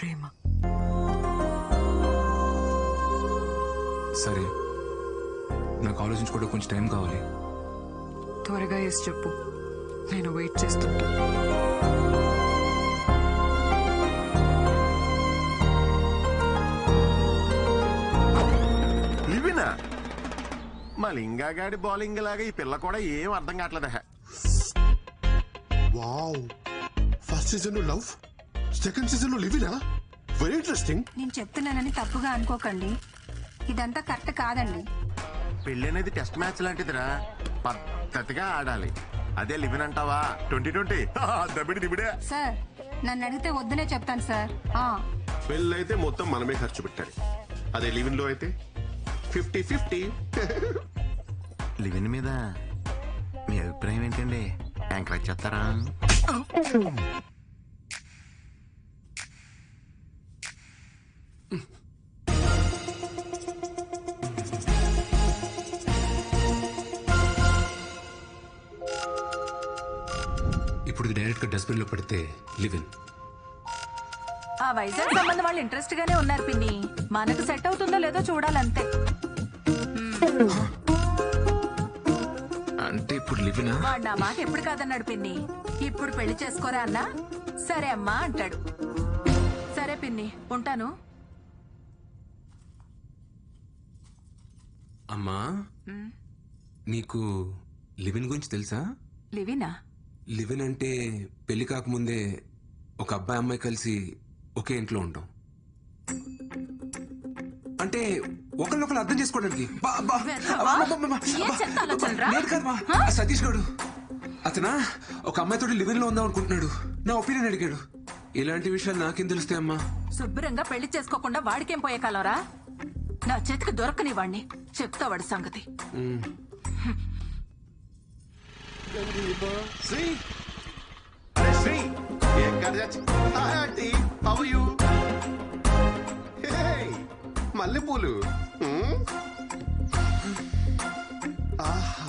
ప్రేమ. సరే. నాకు ఆలోచించుకోవడం కొంచెం టైం కావాలి. త్వరగా వేసి చెప్పు. నేను వెయిట్ చేస్తుంటా. లివినా మా లింగాగాడి బౌలింగ్ లాగా ఈ పిల్ల కూడా ఏం అర్థం కావట్లేదు వావ్ ఫస్ట్ సీజన్లో లవ్ సెకండ్ సీజన్లో లివినా వెరీ ఇంట్రెస్టింగ్ నేను చెప్తున్నానని తప్పుగా అనుకోకండి. ఇదంతా కరెక్ట్ కాదండి. పెళ్ళి అనేది టెస్ట్ మ్యాచ్ లాంటిదిరా. పద్ధతిగా ఆడాలి. అదే లివిన్ అంటావా? Twenty twenty. దబిడి దిబిడే సార్ నన్ను అడిగితే వద్దునే చెప్తాను సార్. ఆ, పెళ్ళి అయితే మొత్తం మనమే ఖర్చు పెట్టాలి. అదే లివిన్లో అయితే ఫిఫ్టీ ఫిఫ్టీ. లివిన్ మీద మీ అభిప్రాయం ఏంటండి? ఎంకరేజ్ చేస్తారా? ఇప్పుడు ఇది డైరెక్ట్గా డస్ట్బిన్లో పడితే లివిన్ ఆ వైజాగ్ సంబంధం వాళ్ళు ఇంట్రెస్ట్ గానే ఉన్నారు పిన్ని. మనకు సెట్ అవుతుందో లేదో చూడాలంతే. అంటే ఇప్పుడు లివినా వాడు నా మాట ఎప్పుడు కాదన్నాడు పిన్ని. ఇప్పుడు పెళ్ళి చేసుకోరా అన్నా? సరే అమ్మా అంటాడు. సరే పిన్ని ఉంటాను. అమ్మా నీకు లివిన్ గురించి తెలుసా? లివినా లివిన్ అంటే పెళ్ళి కాకముందే ఒక అబ్బాయి అమ్మాయి కలిసి ఒకే ఇంట్లో ఉంటాం. అంటే ఒకరినొకరు అర్థం చేసుకోవడానికి. బా, బా, వెధవా? అబ్బా, అబ్బా, అబ్బా, ఏం అబ్బా, చెత్త ఆలోచనరా? లేదు కాదమ్మా. ఆ సతీష్ గారు అతనా? ఒక అమ్మాయితో లివిన్లో ఉందాం అనుకుంటున్నాడు. నా ఒపీనియన్ అడిగాడు. ఇలాంటి విషయాలు నాకేం తెలుస్తాయి అమ్మా? శుభ్రంగా పెళ్ళి చేసుకోకుండా వాడికేం పోయే కాలరా? నా చేతికి దొరకని వాణ్ణి చెప్తా వాడి సంగతి శ్రీ అరే శ్రీ ఏం చచ్చి ఆంటీ హౌ యు మల్లెపూలు ఆహా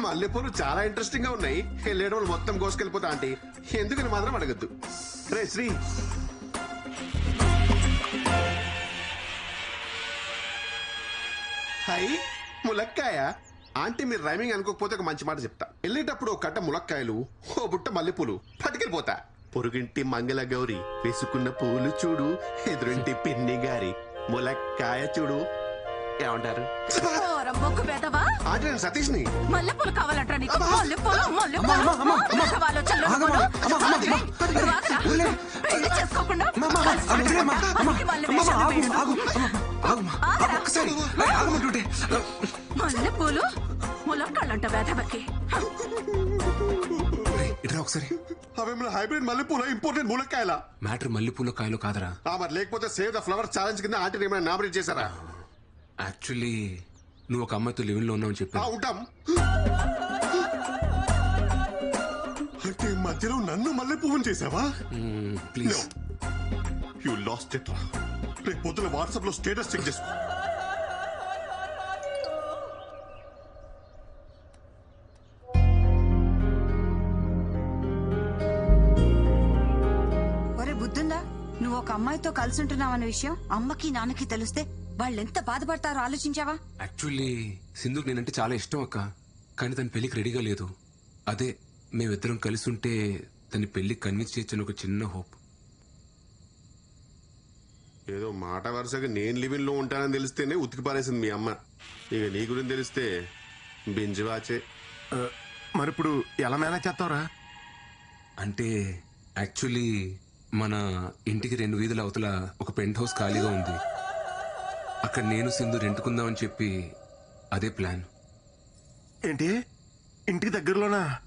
మల్లెపూలు చాలా ఇంట్రెస్టింగ్గా ఉన్నాయి. వెళ్ళేటప్పుడు మొత్తం కోసుకెళ్ళిపోతా ఆంటీ. ఎందుకని మాత్రం అడగద్దు. రే శ్రీ. హై ములక్కాయ? ఆంటీ మీరు రైమింగ్ అనుకోకపోతే ఒక మంచి మాట చెప్తా వెళ్ళేటప్పుడు ఒక కట్ట ములక్కాయలు ఓ బుట్ట మల్లెపూలు పట్టుకెళ్ళిపోతా పొరుగింటి మంగళ గౌరి వేసుకున్న పూలు చూడు ఎదురింటి పిన్ని గారి ములక్కాయ చూడు ఏమంటారు మొక్కు పెదవా ఆంటీ నేను సతీష్ని మల్లెపూలు కావాలంటారా నీకు? పెళ్ళి చేసుకోకుండా మల్లె వేషాలు వేయడం. ఆగరా? ఒక్కసారి. ఆగమంటుంటే. మల్లెపూలు ములక్కాళ్ళంట వేధవకి. ఇట్రా ఒకసారి. అవేమైనా హైబ్రిడ్ మల్లెపూల? ఇంపార్టెంట్ ములక్కాయల? మ్యాటర్ మల్లెపూల కాయలు కాదరా. ఆ మరి లేకపోతే సేవ్ ద ఫ్లవర్ ఛాలెంజ్ కింద ఆంటీని ఏమైనా నామినేట్ చేశారా? యాక్చువల్లీ నువ్వు ఒక అమ్మాయితో లివిన్లో ఉన్నావు ఉంటాం. అంటే మధ్యలో నన్ను మల్లె పువ్వుని చేసావా ప్లీజ్. యు లాస్ట్ ఇట్ రా రేపు పొద్దున వాట్సాప్లో స్టేటస్ చెక్ చేసుకో. ఒరే బుద్ధుందా? నువ్వు ఒక అమ్మాయితో కలిసి ఉంటున్నావన్న విషయం అమ్మకి నాన్నకి తెలిస్తే వాళ్ళు ఎంత బాధపడతారో ఆలోచించావా? యాక్చువల్లీ సింధుకు నేనంటే చాలా ఇష్టం అక్క. కానీ తన పెళ్ళికి రెడీగా లేదు. అదే మేమిద్దరం కలిసి ఉంటే తన పెళ్ళి కన్విన్స్ చేయొచ్చని ఒక చిన్న హోప్. ఏదో మాట వరుసగా నేను లివింగ్లో ఉంటానని తెలిస్తేనే ఉతికి పారేసింది మీ అమ్మ. ఇక నీ గురించి తెలిస్తే బింజి వాచే. మరి ఇప్పుడు ఎలా మేనేజ్ చేస్తావురా? అంటే యాక్చువల్లీ మన ఇంటికి రెండు వీధుల అవతల ఒక పెంట్ హౌస్ ఖాళీగా ఉంది. అక్కడ నేను సింధు రెంటుకుందామని చెప్పి అదే ప్లాన్ ఏంటి? ఇంటికి దగ్గరలోనా?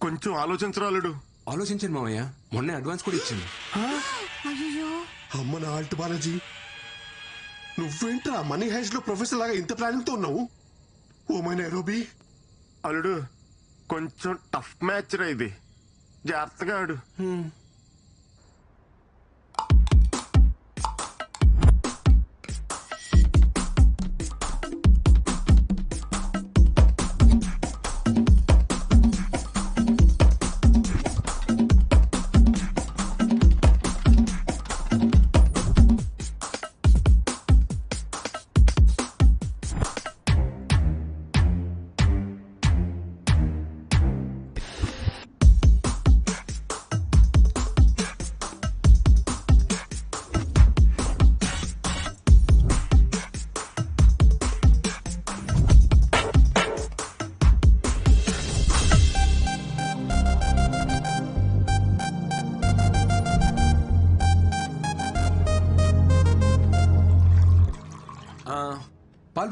కొంచెం ఆలోచించరాలుడు. ఆలోచించండి మావయ్య. మొన్నే అడ్వాన్స్ కూడా ఇచ్చింది అయ్యో అమ్మ నా ఆల్ట్ బాలాజీ. నువ్వేంట్రా మనీ హైస్లో ప్రొఫెసర్ లాగా ఇంత ప్లానింగ్తో ఉన్నావు? Oh my Nairobi. అల్లుడు కొంచెం టఫ్ మ్యాచ్ రా ఇది. జాగ్రత్తగా ఆడు.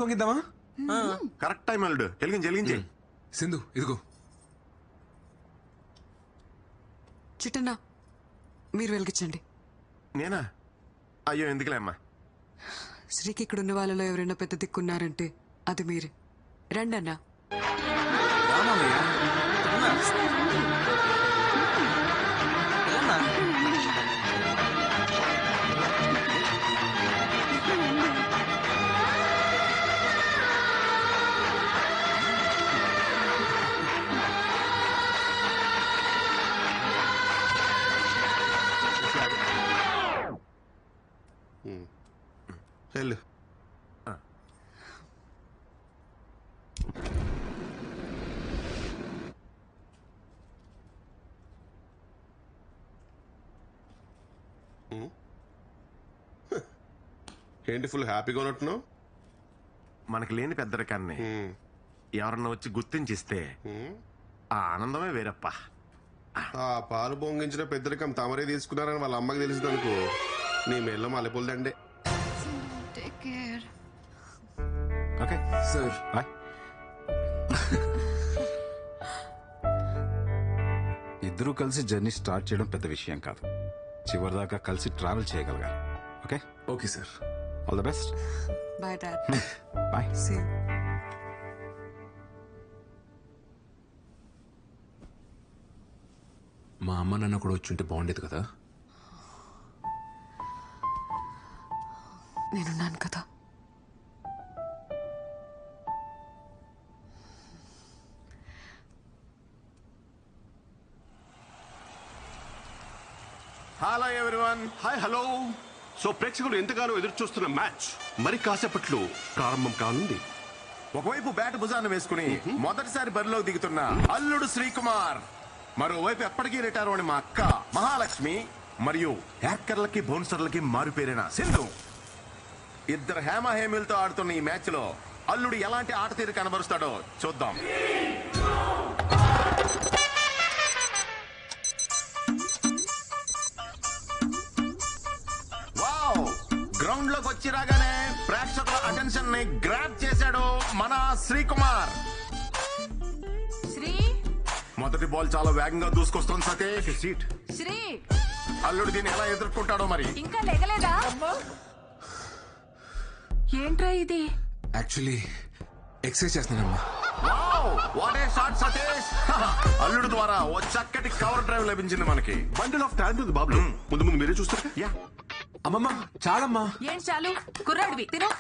పొంగిద్దామా కరెక్ట్ టైం అల్లుడు. వెలిగించి వెలిగించి సింధు ఇదిగో. చిట్టన్న మీరు వెలిగించండి. నేనా? అయ్యో ఎందుకులే అమ్మా? శ్రీకి ఇక్కడ ఉన్న వాళ్ళలో ఎవరైనా పెద్ద దిక్కున్నారంటే అది మీరే. రండి అన్నా ఏంటి ఫుల్ హ్యాపీగా ఉన్నట్టున్నావు? మనకి లేని పెద్దరికాన్ని ఎవరన్నా వచ్చి గుర్తించిస్తే ఆ ఆనందమే వేరప్ప. ఆ. పాలు పొంగించిన పెద్దరికం తమరే తీసుకున్నారని వాళ్ళ అమ్మకి తెలిసింది అనుకో నీ మెల్ల మల్లెపూల దండే. ఓకే సార్ బాయ్ ఇద్దరూ కలిసి జర్నీ స్టార్ట్ చేయడం పెద్ద విషయం కాదు. చివరిదాకా కలిసి ట్రావెల్ చేయగలగాలి. Okay okay sir all the best bye dad bye see మా అమ్మ నాన్న కూడా వచ్చి ఉంటే బాగుండేది కదా? నేనున్నాను కదా. Hello everyone hi hello so ప్రేక్షకులు ఎంతగానో ఎదురు చూస్తున్న మ్యాచ్ మరి కాసేపట్లో ప్రారంభం కానుంది. ఒకవైపు బ్యాట్ భుజాన్ని వేసుకుని మొదటిసారి బరిలోకి దిగుతున్న అల్లుడు శ్రీకుమార్. మరోవైపు ఎప్పటికీ రిటైర్ అని మా అక్క మహాలక్ష్మి మరియు హ్యాకర్లకి బౌన్సర్లకి మారుపేరిన సింధు. ఇద్దరు హేమ హేమిలతో ఆడుతున్న ఈ మ్యాచ్లో అల్లుడు ఎలాంటి ఆట తీరు కనబరుస్తాడో చూద్దాం. మన శ్రీకుమార్. శ్రీ? మొదటి బాల్ చాలా వేగంగా దూసుకొస్తుంది సతీష్. సీట్ శ్రీ? అల్లుడు దీన్ని ఎలా ఎదుర్కొంటాడో మరి? ఇంకా లేగలేదా? ఏంట్రా ఇది? Actually exercise చేస్తున్నానమ్మా. Wow what a shot Satish. అల్లుడు ద్వారా ఓ చక్కటి కవర్ డ్రైవ్ లభించింది మనకి. బండిల్ ఆఫ్ టాలెంట్ ఉంది బాబు ముందు ముందు మీరే చూస్తారు. యా అమ్మమ్మ చాలమ్మా. ఏంటి చాలు? కుర్రాడివి తిను.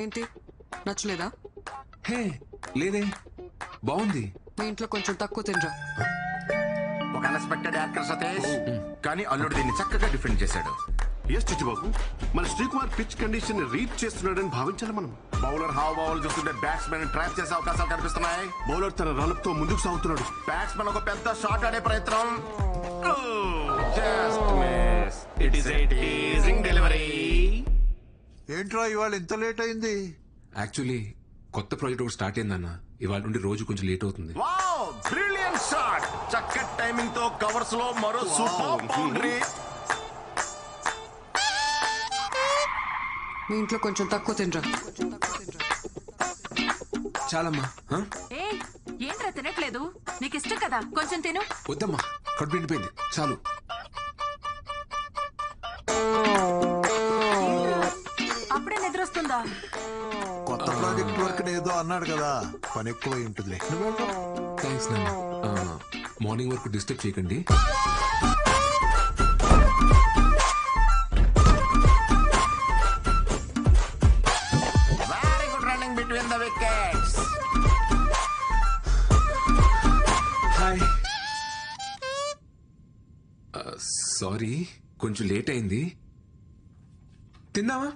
ఏంటి? నచ్చలేదా? హే లేదే. బాగుంది. మీ ఇంట్లో కొంచెం తక్కువ తినరా? ఒక అన్ఎక్స్పెక్టెడ్ యాక్టర్ సతీష్. కానీ అల్లుడు దీన్ని చక్కగా డిఫెండ్ చేశాడు. ఎస్ చిట్టిబాబు మన శ్రీకుమార్ పిచ్ కండిషన్ రీడ్ చేస్తున్నాడని భావించాలి మనం. బౌలర్ హావ్ బౌల్ చూస్తుంటే బ్యాట్స్మెన్ ట్రాప్ చేసే అవకాశాలు కనిపిస్తున్నాయి. బౌలర్ తన రన్అప్ ముందుకు సాగుతున్నాడు. బ్యాట్స్మెన్ ఒక పెద్ద షాట్ ఆడే ప్రయత్నం. Just miss it teasing delivery ఏంట్రా ఇవాళ ఇంత లేట్ అయింది? యాక్చువల్లీ కొత్త ప్రాజెక్ట్ ఒకటి స్టార్ట్ అయిందన్న ఇవాళ నుండి రోజు కొంచెం లేట్ అవుతుంది. వావ్ బ్రిలియంట్ షాట్ చక్కటి టైమింగ్తో కవర్స్లో మరో సూపర్ బౌండరీ మీ ఇంట్లో కొంచెం తక్కువ తినరా? చాలమ్మా? ఏ ఏంట్రా తినట్లేదు? నీకు ఇష్టం కదా కొంచెం తిను. వద్దమ్మా కడుపు నిండిపోయింది. చాలు. నిద్రొస్తుందా కొత్త ప్రాజెక్ట్ వర్క్ ఏదో అన్నాడు కదా. పని ఎక్కువ ఉంటుందిలే నువ్వు వెళ్ళు. థ్యాంక్స్ నాన్న. మార్నింగ్ వరకు డిస్టర్బ్ చేయకండి. Very good running between the wickets hi sorry కొంచెం లేట్ అయింది. తిన్నావా?